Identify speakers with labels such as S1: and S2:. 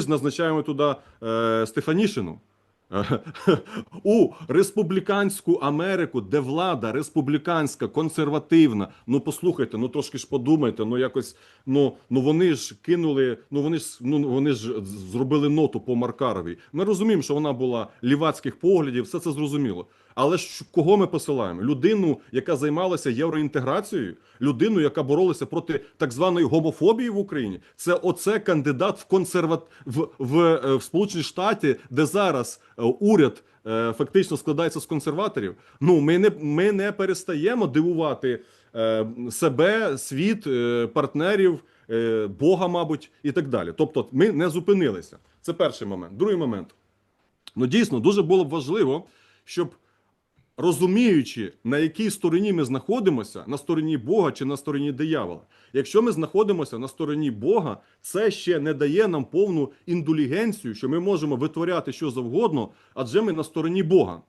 S1: ж назначаємо туди е, Стефанішину. У республіканську Америку, де влада республіканська, консервативна. Ну послухайте, ну трошки ж подумайте. Ну якось ну, ну вони ж кинули. Ну вони ж ну вони ж зробили ноту по Маркаровій. Ми розуміємо, що вона була лівацьких поглядів, все це зрозуміло. Але ж кого ми посилаємо? Людину, яка займалася євроінтеграцією, людину, яка боролася проти так званої гомофобії в Україні. Це оце кандидат в консерват в, в, е, в Сполучені Штати, де зараз е, уряд е, фактично складається з консерваторів. Ну ми не ми не перестаємо дивувати себе, світ, партнерів, Бога, мабуть, і так далі. Тобто, ми не зупинилися. Це перший момент. Другий момент. Ну дійсно дуже було б важливо, щоб розуміючи, на якій стороні ми знаходимося, на стороні Бога чи на стороні диявола. Якщо ми знаходимося на стороні Бога, це ще не дає нам повну індулігенцію, що ми можемо витворяти що завгодно, адже ми на стороні Бога.